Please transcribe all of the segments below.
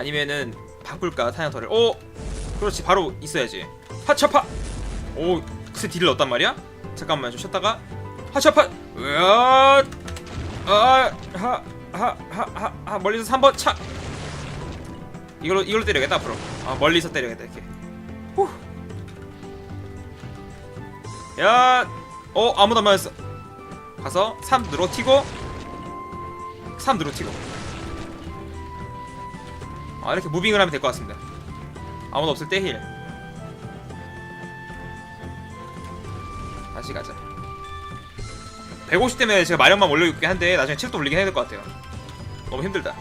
아니면은 바꿀까? 타냐터를 오 그렇지. 바로 있어야지. 하차파! 오 글쎄 딜을 넣었단 말이야? 잠깐만 좀 쉬었다가. 하차파! 으아! 아하하 하 하 멀리서 3번 차! 이걸로 이걸로 때려야겠다 앞으로. 아 멀리서 때려야겠다 이렇게. 후 야 어 아무도 안 맞았어. 가서 3 늘어튀고. 3 늘어튀고 아 이렇게 무빙을 하면 될 것 같습니다 아무도 없을 때 힐 다시 가자 150 때문에 제가 마력만 올려있긴 한데 나중에 체력도 올리긴 해야 될 것 같아요 너무 힘들다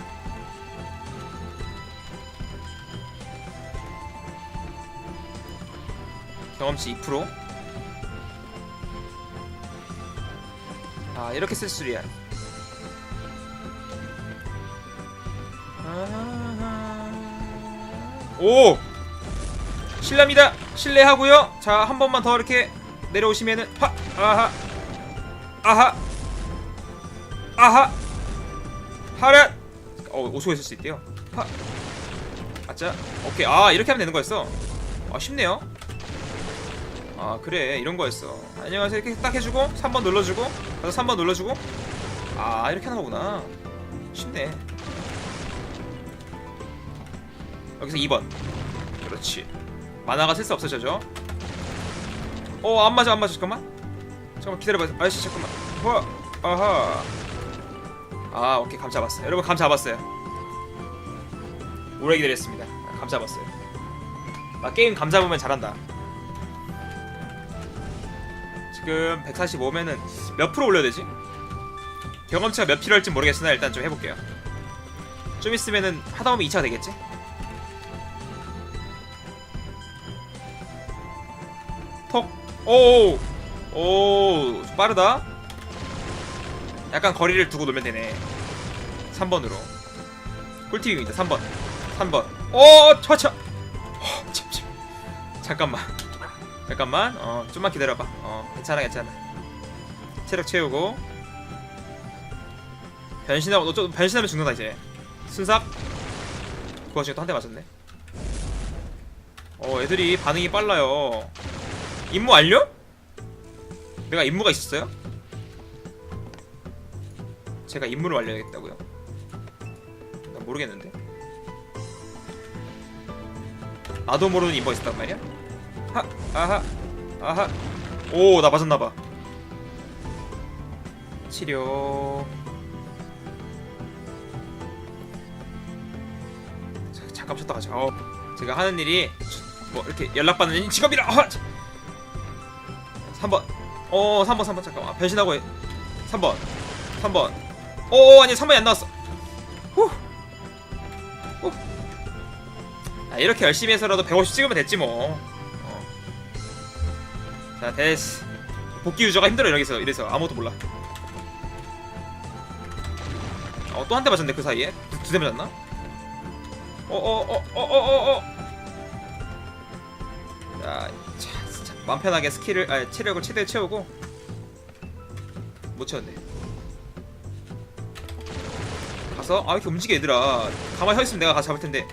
경험치 2%. 아 이렇게 쓸 줄이야. 아하. 오! 실례합니다. 실례하고요. 자 한 번만 더 이렇게 내려오시면은 하! 아하! 아하! 아하! 하라! 어 5초 있을 수 있대요. 하! 아자 오케이. 아 이렇게 하면 되는 거였어. 아 쉽네요. 아 그래. 이런 거였어. 안녕하세요. 이렇게 딱 해주고 3번 눌러주고 그래서 3번 눌러주고. 아 이렇게 하는 거구나. 쉽네 여기서 2번. 그렇지. 만화가 쓸 수 없어져죠? 어 안 맞아 안 맞아. 잠깐만. 잠깐만 기다려봐 아저씨 잠깐만. 와 아하. 아 오케이. 감 잡았어요. 여러분 감 잡았어요. 오래 기다렸습니다. 감 잡았어요. 나 게임 감 잡으면 잘한다. 지금 145면은 몇 프로 올려야 되지? 경험치가 몇 필요할지 모르겠으나 일단 좀 해볼게요. 좀 있으면은 하다 보면 2차 되겠지? 톡! 오! 오! 빠르다? 약간 거리를 두고 놀면 되네. 3번으로. 꿀팁입니다. 3번. 3번. 오! 쳐쳐! 어, 참, 참. 잠깐만. 잠깐만 어 좀만 기다려봐 어 괜찮아 괜찮아 체력 채우고 변신하고 너좀 변신하면 죽는다 이제 순삭 그 와중에 또한 대 맞았네 어 애들이 반응이 빨라요 임무 완료? 내가 임무가 있었어요? 제가 임무를 완료하겠다고요? 나 모르겠는데 나도 모르는 임무가 있었단 말이야? 하 아하 아하 오 나 맞았나봐 치료 자, 잠깐 쉬었다 가자 어, 제가 하는 일이 뭐 이렇게 연락받는 직업이라 어, 3번. 어 3번 3번. 잠깐만. 변신하고 해. 3번. 3번. 오 아니 3번이 안 나왔어. 후. 후. 아, 이렇게 열심히 해서라도 150 찍으면 됐지 뭐. 자 됐어 복귀 유저가 힘들어 이래서. 이래서 아무것도 몰라. 어 또 한 대 맞았네 그 사이에. 두 대 맞았나? 어어어어어어어 자, 자 진짜 맘 편하게 스킬을 아 체력을 최대 채우고 못 채웠네. 가서 아 이렇게 움직여 얘들아. 가만히 서 있으면 내가 가서 잡을 텐데.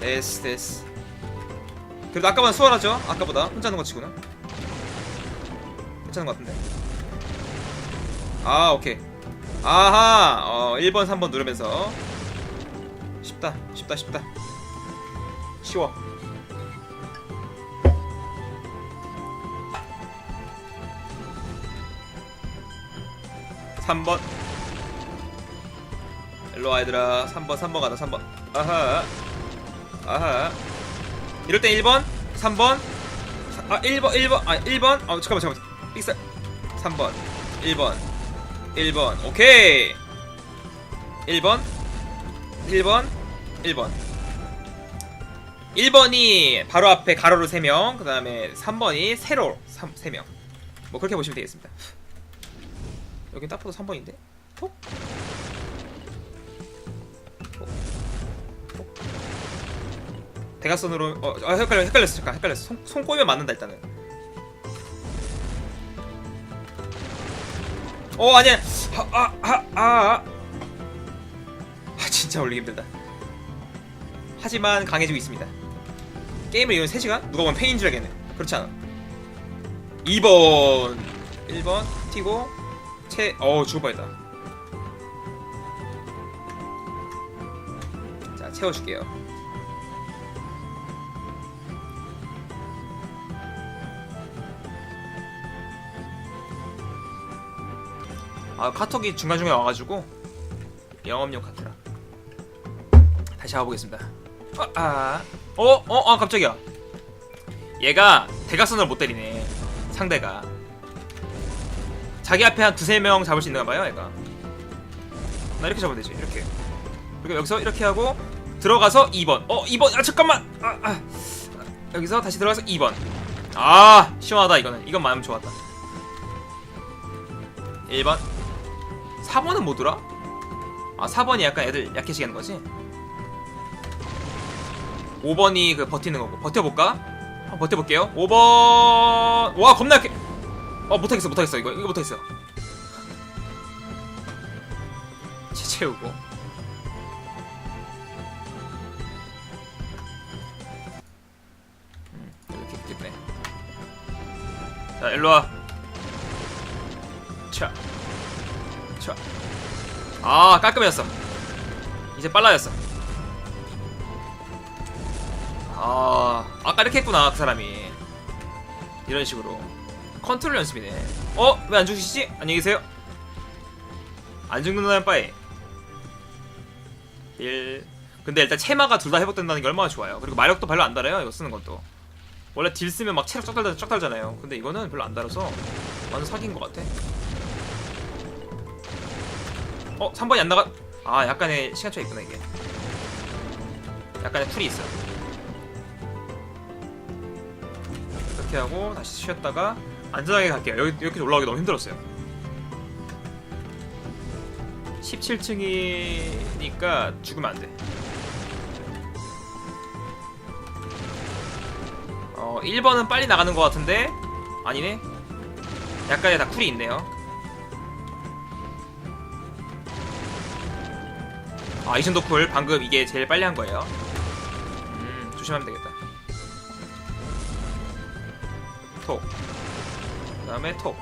됐어 됐어 그래도 아까보다 수월하죠? 아까보다. 혼자 하는 거 치고는. 괜찮은 것 같은데. 아 오케이. 아하! 어 1번 3번 누르면서. 쉽다 쉽다 쉽다. 쉬워 삼번. 일로와 얘들아. 3번 3번 가자 3번. 아하. 아하. 이럴 땐 1번, 3번, 아 1번, 1번, 아 1번, 아 잠깐만 잠깐만, 삑살, 3번, 1번, 1번, 오케이, 1번, 1번, 1번, 1번이 바로 앞에 가로로 3명, 그 다음에 3번이 세로 3, 3명, 뭐 그렇게 보시면 되겠습니다. 여긴 딱 봐도 3번인데, 톡. 대각선으로 어, 아 헷갈려 헷갈렸어 잠깐 헷갈렸어 손, 손 꼬이면 맞는다 일단은 어 아니야 아아아아 아, 아, 아. 아, 진짜 올리기 힘들다. 하지만 강해지고 있습니다. 게임을 이건 3시간? 누가 보면 페인 줄 알겠네. 그렇지 않아. 2번. 1번. 튀고. 채, 어우, 죽을 뻔했다. 자, 채워줄게요. 아, 카톡이 중간중간에 와가지고 영업용 카트라. 다시 가보겠습니다. 아, 아, 어, 어, 아, 깜짝이야. 얘가 대각선을 못 때리네. 상대가. 자기 앞에 한 두세 명 잡을 수 있나 봐요, 얘가. 나 이렇게 잡으면 되지, 이렇게. 그리고 여기서 이렇게 하고 들어가서 2번. 어, 2번. 아, 잠깐만. 아, 아. 여기서 다시 들어가서 2번. 아, 시원하다 이거는. 이건 마음 좋았다. 1번. 4번은 뭐더라? 아 4번이 약간 애들 약해지게 하는 거지? 5번이 그 버티는 거고 버텨볼까? 한번 버텨볼게요 5번 와 겁나 약해 어 못하겠어 못하겠어. 이거 이거 못하겠어. 채 채우고. 음, 이렇게 됐네 자 일로와. 차 자. 아 깔끔해졌어. 이제 빨라졌어. 아 아까 이렇게 했구나 그 사람이. 이런 식으로 컨트롤 연습이네. 어? 왜 안 죽으시지? 안녕히 계세요. 안 죽는다는 바에 1 근데 일단 체마가 둘 다 회복된다는 게 얼마나 좋아요. 그리고 마력도 별로 안 달아요 이거 쓰는 것도. 원래 딜 쓰면 막 체력 쫙 달잖아 쫙 달잖아요. 근데 이거는 별로 안 달아서 완전 사기인 것 같아. 어? 3번이 안 나가 아 약간의 시간 차 있구나 이게. 약간의 툴이 있어 이렇게 하고 다시 쉬었다가 안전하게 갈게요. 여기 이렇게 올라오기 너무 힘들었어요. 17층이니까 죽으면 안돼. 어 1번은 빨리 나가는 것 같은데? 아니네. 약간의 다 쿨이 있네요. 아 이전도 쿨. 방금 이게 제일 빨리 한 거예요. 음 조심하면 되겠다. 톡. 그 다음에 톡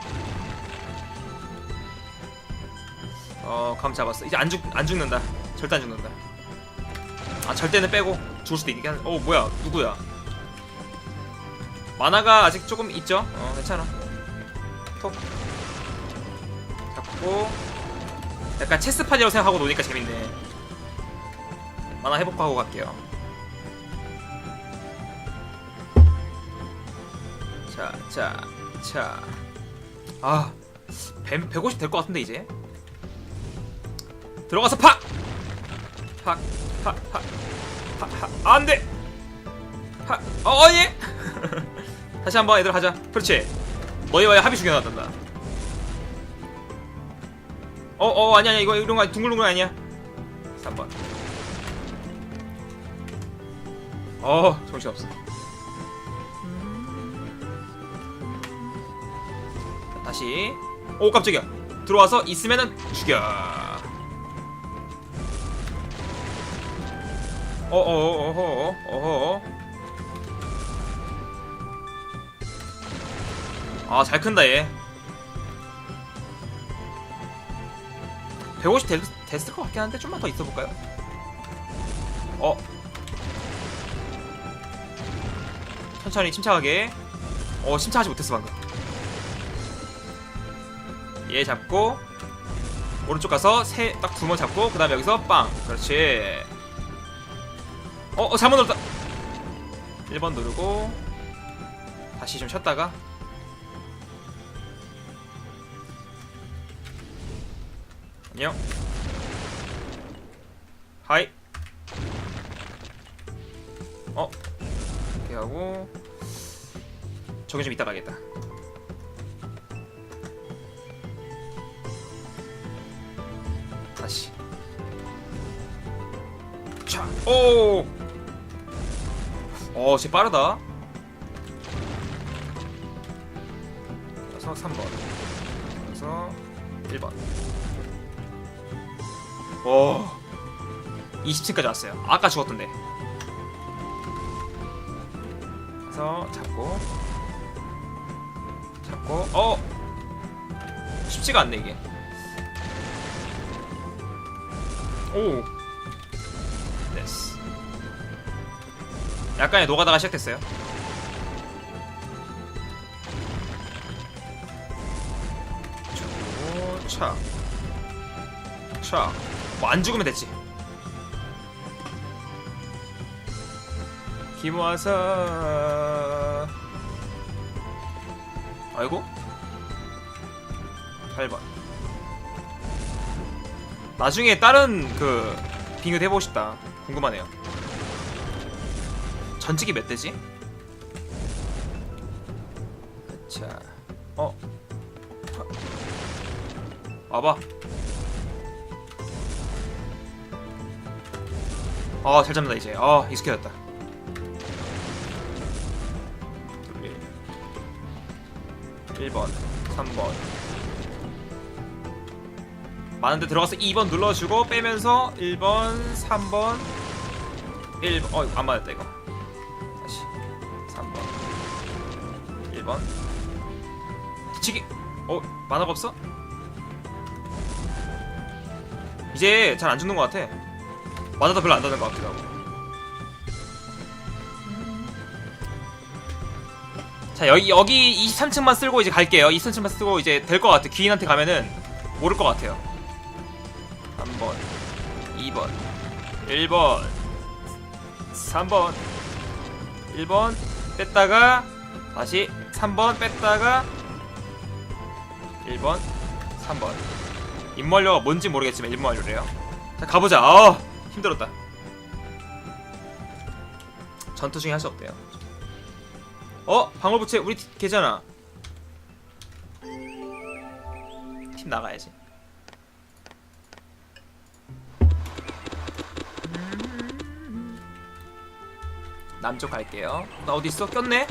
어, 감 잡았어. 이제 안 죽, 안 죽는다. 절대 안 죽는다. 아, 절대는 빼고 죽을 수도 있게 하는. 어, 뭐야? 누구야? 만화가 아직 조금 있죠? 어, 괜찮아. 톡. 잡고. 약간 체스판이라고 생각하고 노니까 재밌네. 만화 회복하고 갈게요. 자, 자, 자. 아, 150 될 것 같은데, 이제. 들어가서 팍! 팍, 팍, 팍, 팍, 팍. 아, 안 돼! 팍, 어, 어, 예! 다시 한번 얘들 하자. 그렇지. 너희와의 합의 중요하단다. 어, 어, 아니야, 아니야. 이거 이런 거 아니- 둥글둥글 아니야. 3번. 어, 정신없어. 다시. 오, 깜짝이야. 들어와서 있으면은 죽여. 어어어어어 어어 아잘 큰다 얘 150 됐, 됐을 것 같긴 한데 좀만 더 있어볼까요? 어 천천히 침착하게 어 침착하지 못했어 방금 얘 잡고 오른쪽 가서 세 딱 두 번 잡고 그 다음에 여기서 빵. 그렇지. 어, 어 잘못 눌렀다. 1번 누르고 다시 좀 쉬었다가. 안녕. 하이. 어. 이렇게 하고. 저기 좀 이따 가겠다 다시 자, 오! 어, 쟤 빠르다. 그래서 3번. 그래서 1번. 와. 20층까지 왔어요. 아까 죽었던데. 그래서 잡고 잡고 어 쉽지가 않네 이게. 오 됐어. 약간의 노가다가 시작됐어요. 오, 차. 차. 뭐 안 죽으면 됐지. 김화사. 아이고. 8번. 나중에 다른 그 빙의도 해보고 싶다. 궁금하네요. 전직이 몇 대지? 자, 어, 와봐. 아, 잘 잡는다 이제. 아, 익숙해졌다. 둘, 1번, 3번. 많은데 들어가서 2번 눌러주고 빼면서 1번, 3번, 1번. 어, 안 맞았다 이거. 다시 3번, 1번. 뒤치기. 어, 만화가 없어? 이제 잘 안 죽는 것 같아. 맞아도 별로 안 닿는 것 같기도 하고. 자 여기 여기 23층만 쓸고 이제 갈게요. 23층만 쓰고 이제 될 것 같아. 귀인한테 가면은 모를 것 같아요. 3번, 2번, 1번, 3번, 1번 뺐다가 다시 3번 뺐다가 1번, 3번. 인멀려가 뭔지 모르겠지만 인멀려래요. 자 가보자. 아 힘들었다. 전투 중에 할 수 없대요. 어 방울부채 우리 팀 걔잖아. 팀 나가야지. 남쪽 갈게요. 나 어디 있어? 꼈네?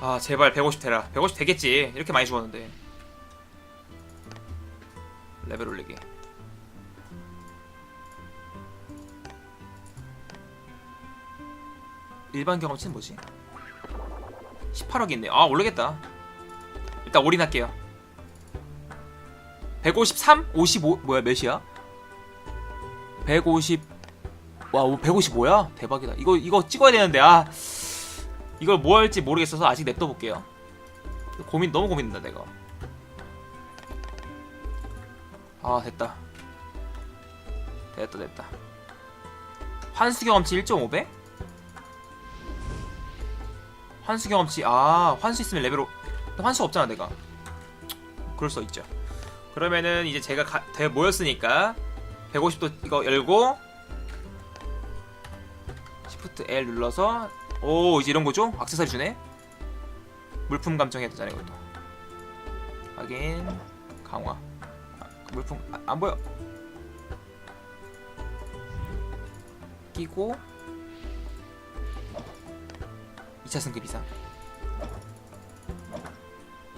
아 제발 150 되라. 150 되겠지. 이렇게 많이 죽었는데. 레벨 올리기. 일반 경험치는 뭐지? 18억 있네. 아 오르겠다. 일단 올인할게요. 153? 55 뭐야 몇이야? 150 와, 155야? 대박이다. 이거 이거 찍어야 되는데 아 이걸 뭐 할지 모르겠어서 아직 냅둬 볼게요. 고민 너무 고민된다 내가. 아 됐다. 됐다 됐다. 환수 경험치 1.5배? 환수 경험치 아 환수 있으면 레벨 5 환수 없잖아 내가. 그럴 수 있죠. 그러면은 이제 제가 가, 대 모였으니까 150도 이거 열고 L 눌러서 오 이제 이런 거죠? 악세사리 주네. 물품 감정해야 되잖아 이것도. 확인 강화. 아, 물품 아, 안 보여. 끼고 2차 승급 이상.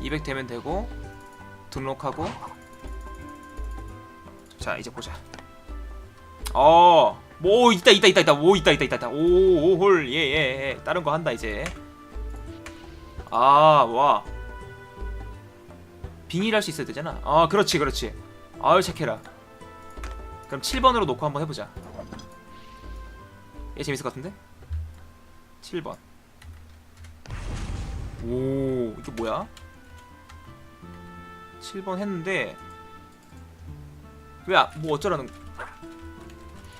200 되면 되고 등록하고 자 이제 보자. 어, 뭐 있다 있다 있다 있다. 오 있다 있다 있다 있다. 오홀 예 예 예, 예. 다른 거 한다 이제. 아 와. 빙의할 수 있어야 되잖아. 아 그렇지 그렇지. 아유 착해라. 그럼 7번으로 놓고 한번 해보자. 얘 재밌을 것 같은데? 7번. 오 이게 뭐야? 7번 했는데 왜 뭐 어쩌라는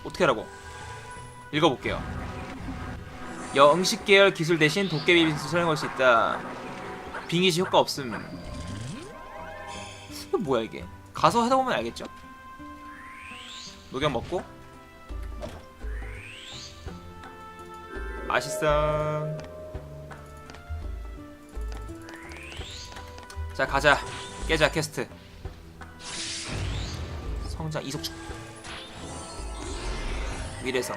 어떻게 하라고? 읽어볼게요. 영식 계열 기술 대신 도깨비 빙수 사용할 수 있다. 빙의시 효과 없음. 이거 뭐야 이게? 가서 하다 보면 알겠죠? 녹약 먹고 맛있어. 자 가자 깨자 퀘스트. 성장 이속축 미래성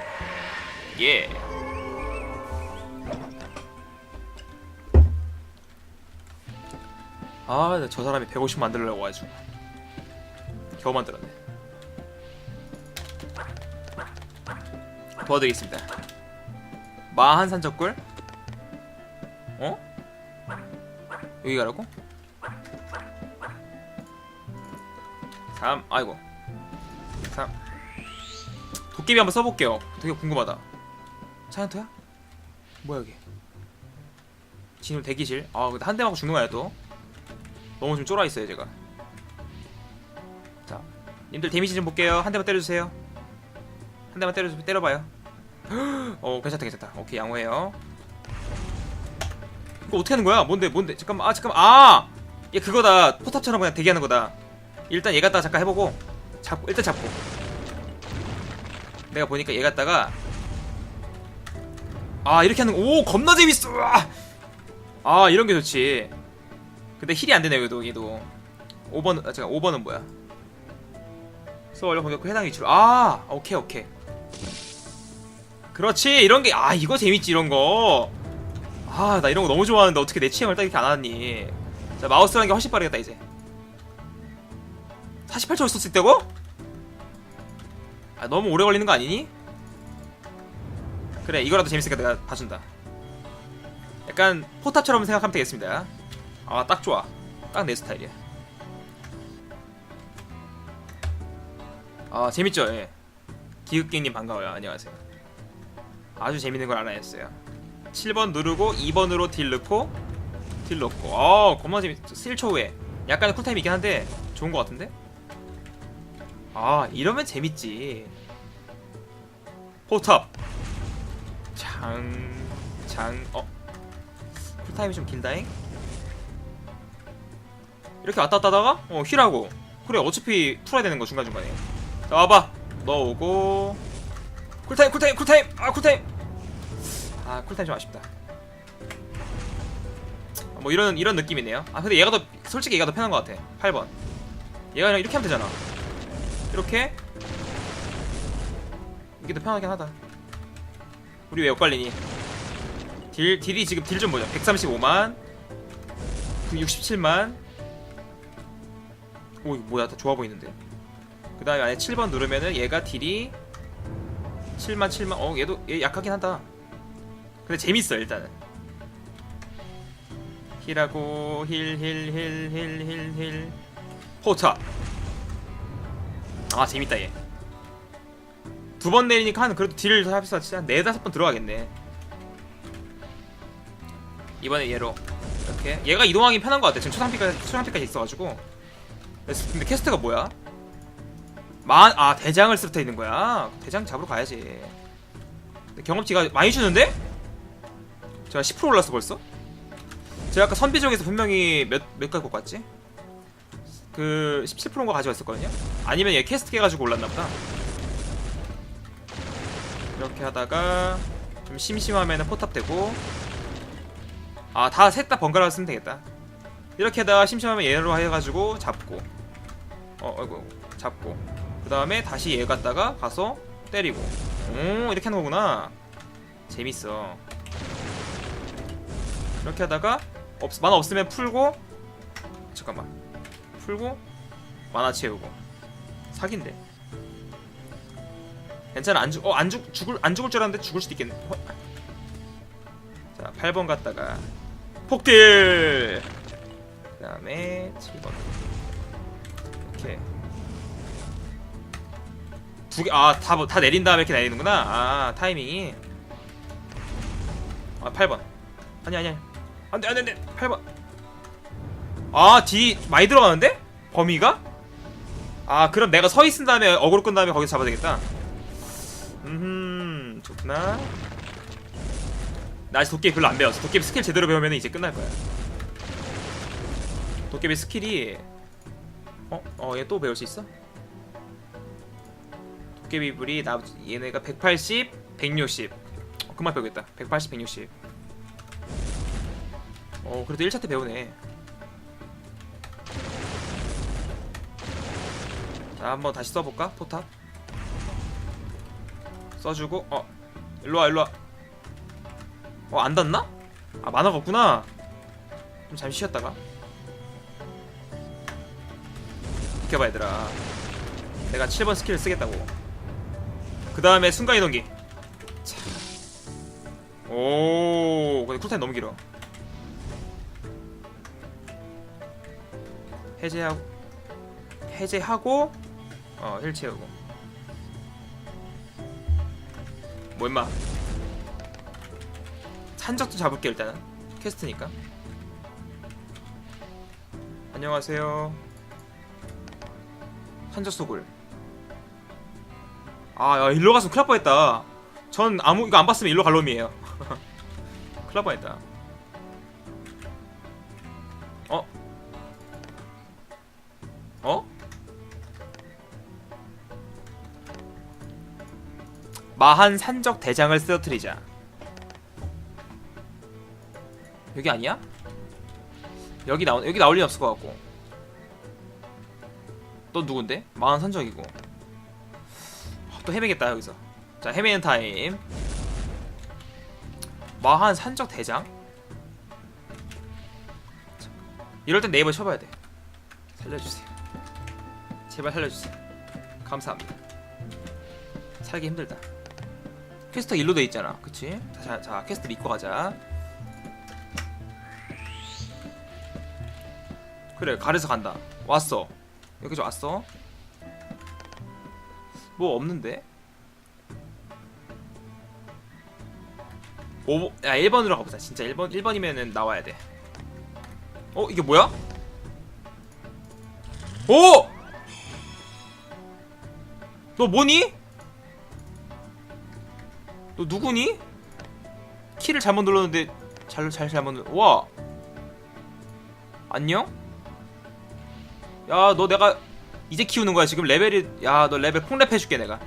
예 아, 저 사람이 150 만들려고 해가지고 겨우 만들었네. 도와드리겠습니다. 마한 산적굴? 어? 여기 가라고? 3, 아이고. 3. 도깨비 한번 써볼게요. 되게 궁금하다. 사연토야? 뭐야 여기? 진우 대기실. 아 근데 한대 맞고 죽는 거야 또? 너무 좀 쫄아있어요 제가. 자 님들 데미지 좀 볼게요. 한 대만 때려주세요. 한 대만 때려 때려봐요. 어 괜찮다 괜찮다. 오케이 양호해요. 이거 어떻게 하는 거야? 뭔데 뭔데? 잠깐만 아 잠깐만. 아얘 그거다. 포탑처럼 그냥 대기하는 거다. 일단 얘 갖다가 잠깐 해보고 잡고 일단 잡고 내가 보니까 얘 갖다가 아 이렇게 하는 거오 겁나 재밌어. 아, 아 이런 게 좋지. 근데 힐이 안 되네 여기도 얘도. 5번 아 잠깐 5번은 뭐야? 서울 공격 후 해당 위치로. 아 오케이 오케이. 그렇지 이런 게 아 이거 재밌지 이런 거아 나 이런 거 너무 좋아하는데 어떻게 내 취향을 딱 이렇게 안 하니. 자 마우스라는 게 훨씬 빠르겠다 이제. 48초를 썼을 때고? 아 너무 오래 걸리는 거 아니니? 그래 이거라도 재밌으니까 내가 봐준다. 약간 포탑처럼 생각하면 되겠습니다. 아 딱 좋아. 딱 내 스타일이야. 아 재밌죠? 예. 기흑갱님 반가워요. 안녕하세요. 아주 재밌는 걸 알아냈어요. 7번 누르고 2번으로 딜 넣고 딜 넣고. 어 겁나 재밌 1초 후에. 약간의 쿨타임이 있긴 한데 좋은 것 같은데 아 이러면 재밌지. 포탑. 장 장 어? 쿨타임이 좀 길다잉? 이렇게 왔다 갔다 하다가 어 힐하고. 그래 어차피 풀어야 되는 거 중간중간에. 자 와봐. 넣어오고. 쿨타임 쿨타임 쿨타임! 아 쿨타임! 아 쿨타임 좀 아쉽다. 아, 뭐 이런 이런 느낌이네요. 아 근데 얘가 더 솔직히 얘가 더 편한 것 같아. 8번. 얘가 그냥 이렇게 하면 되잖아 이렇게. 이게 더 편하긴 하다. 우리 왜 엇갈리니? 딜, 딜이 지금 딜 좀 보자. 135만. 67만. 오 이거 뭐야. 다 좋아 보이는데. 그 다음에 안에 7번 누르면은 얘가 딜이 7만 7만. 어 얘도 얘 약하긴 한다. 근데 재밌어 일단은. 힐하고 힐 힐 힐 힐 힐힐. 포탑 아 재밌다 얘 두 번 내리니까 한 그래도 딜을 합해서 진짜 네 다섯 번 들어가겠네 이번에 얘로 이렇게 얘가 이동하기 편한 것 같아 지금 초상피까지 초상피까지 있어가지고 근데 캐스트가 뭐야? 만, 아 대장을 쓰부터 있는 거야 대장 잡으러 가야지 경험치가 많이 주는데? 제가 10% 올랐어 벌써? 제가 아까 선비종에서 분명히 몇, 몇것 같지? 그 17%인가 가져왔었거든요? 아니면 얘 캐스트 깨가지고 올랐나 보다. 이렇게 하다가 좀 심심하면은 포탑 되고. 아 다 셋 다 번갈아 쓰면 되겠다. 이렇게 하다가 심심하면 얘로 해가지고 잡고. 어 아이고 잡고. 그 다음에 다시 얘 갖다가 가서 때리고. 오 이렇게 하는 거구나. 재밌어. 이렇게 하다가 없, 만화 없으면 풀고. 잠깐만 풀고 만화 채우고. 사기인데. 괜찮아. 안 죽, 어, 안 죽, 죽을, 안 죽을 줄 알았는데 죽을 수도 있겠네. 어? 자 8번 갔다가 폭딜! 그 다음에 7번. 이렇게 두개 아다 다 내린 다음에 이렇게 내리는구나. 아 타이밍이. 아 8번. 아니 아니 아니. 안돼 안돼 안돼. 8번 아뒤 많이 들어가는데? 범위가? 아 그럼 내가 서 있은 다음에 어그로 끈 다음에 거기서 잡아야 되겠다. 음 좋구나. 나 아직 도깨비 별로 안 배웠어. 도깨비 스킬 제대로 배우면 이제 끝날 거야. 도깨비 스킬이 어? 어 얘 또 배울 수 있어? 도깨비 불이 나 얘네가 180, 160 어, 그만 배우겠다. 180, 160 어 그래도 1차 때 배우네 자 한번 다시 써볼까? 포탑? 써주고 어 일로와 일로와. 어 안 닿나? 아 만화가 없구나. 좀 잠시 쉬었다가. 비켜봐 얘들아. 내가 7번 스킬을 쓰겠다고. 그 다음에 순간이동기. 오 근데 쿨타임 너무 길어. 해제하고 해제하고 어 힐 채우고. 뭐 임마? 산적도 잡을게 일단은. 퀘스트니까. 안녕하세요. 산적 소굴. 아 야, 일로 큰일 날 뻔했다. 전 아무 이거 안 봤으면 일로 갈 놈이에요. 날 뻔했다. 어? 어? 마한 산적 대장을 쓰러뜨리자. 여기 아니야? 여기 나오 여기 나올 리 없을 것 같고. 또 누군데? 마한 산적이고. 아, 또 헤매겠다 여기서. 자 헤매는 타임. 마한 산적 대장? 자, 이럴 땐 네이버 쳐봐야 돼. 살려주세요. 제발 살려주세요. 감사합니다. 살기 힘들다 퀘스트 일로 돼 있잖아 그치? 자, 자 퀘스트 믿고 가자 그래 가래서 간다 왔어 여기서 왔어 뭐 없는데 오, 야 1번으로 가보자 진짜 1번 1번이면은 나와야 돼 어? 이게 뭐야? 오! 너 뭐니? 너 누구니? 키를 잘못 눌렀는데 잘, 잘 잘못 눌 와! 안녕? 야 너 내가 이제 키우는 거야 지금? 레벨이 야 너 레벨 콩랩 해줄게 내가.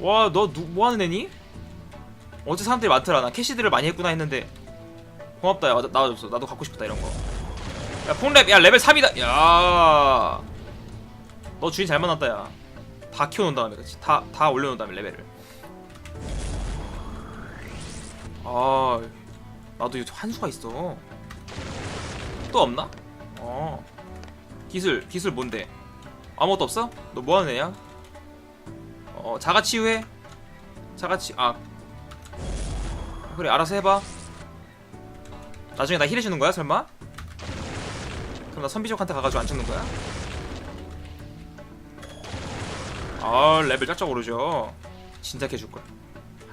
와 너 누 뭐 하는 애니? 어제 사람들이 많더라. 나 캐시들을 많이 했구나 했는데. 고맙다. 야 나- 나와줬어. 나도 갖고 싶다 이런 거 야 콩랩 야 레벨 3이다. 야 너 주인 잘 만났다 야 다 키워놓은 다음에 그치? 다, 다 올려놓은 다음에 레벨을 아 나도 이거 한 수가 있어 또 없나? 어 기술 기술 뭔데 아무것도 없어? 너 뭐하는 애야? 어 자가 치유해 자가 치.. 아 그래 알아서 해봐 나중에 나 힐해주는 거야 설마? 그럼 나 선비족한테 가가지고 안 죽는 거야? 아 레벨 쫙쫙 오르죠 진작 해줄걸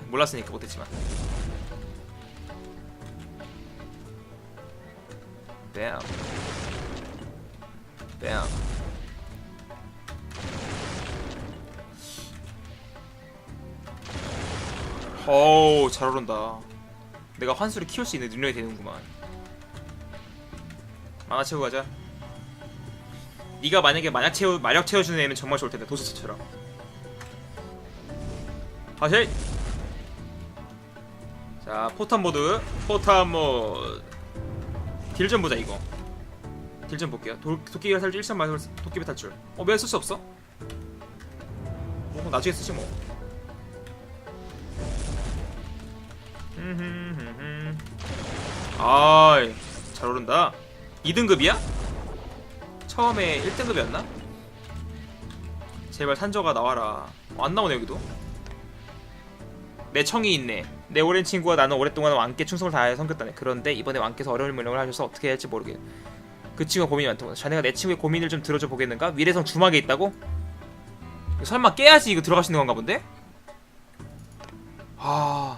몰랐으니까 못했지만 뱀 뱀. 어우 잘 오른다. 내가 환수를 키울 수 있는 능력이 되는구만. 만화 채우고 가자. 네가 만약에 마약 채우 마력 채워주는 애면 정말 좋을 텐데 도수처럼. 다시. 자 포탄 모드. 포탄 모드 딜 좀 보자 이거 딜 좀 볼게요 도, 도끼가 살줄 일선 마을 도끼비 탈출 어왜 쓸 수 없어? 뭐 나중에 쓰지 뭐. 아이 잘 오른다 2등급이야? 처음에 1등급이었나? 제발 산저가 나와라 어, 안 나오네 여기도 내 청이 있네 내 오랜 친구와 나는 오랫동안 왕께 충성을 다해 섬겼다네 그런데 이번에 왕께서 어려운 명령을 하셔서 어떻게 해야 할지 모르겠 그 친구가 고민이 많다고 자네가 내 친구의 고민을 좀 들어줘 보겠는가? 위례성 주막에 있다고? 설마 깨야지 이거 있는 건가 본데? 아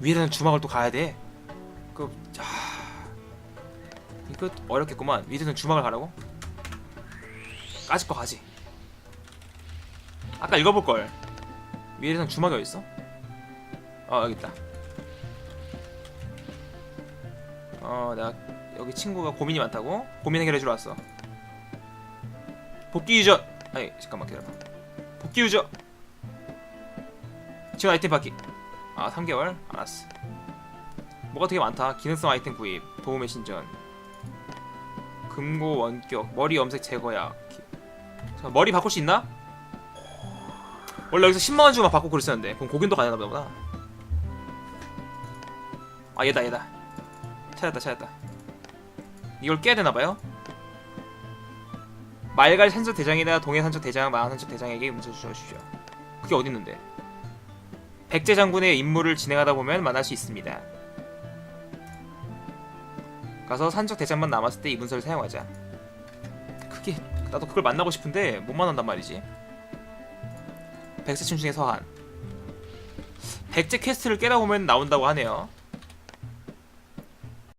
위례성 주막을 또 가야 돼? 그... 아... 이거 어렵겠구만 위례성 주막을 가라고? 까짓 거 가지 아까 읽어볼 걸 위례성 주막이 어딨어? 어 여기 있다. 어 내가 여기 친구가 고민이 많다고 고민 해결해 주러 왔어. 복귀 유저. 아니 잠깐만 기다려봐. 복귀 유저. 지금 아이템 받기. 아 3개월. 알았어. 뭐가 되게 많다. 기능성 아이템 구입, 도움의 신전, 금고 원격, 머리 염색 제거약. 기- 자, 머리 바꿀 수 있나? 원래 여기서 10만 원 주고 막 바꾸고 그랬었는데 그럼 고gin도 가능하나 보다. 아 얘다 얘다 찾았다 찾았다 이걸 깨야 되나봐요 말갈 산적 대장이나 동해 산적 대장 마한 산적 대장에게 문자 주십시오 그게 어딨는데 백제 장군의 임무를 진행하다 보면 만날 수 있습니다. 가서 산적 대장만 남았을 때 이 문서를 사용하자. 그게 나도 그걸 만나고 싶은데 못 만난단 말이지. 백세 춘중의 서한. 백제 퀘스트를 깨다 보면 나온다고 하네요.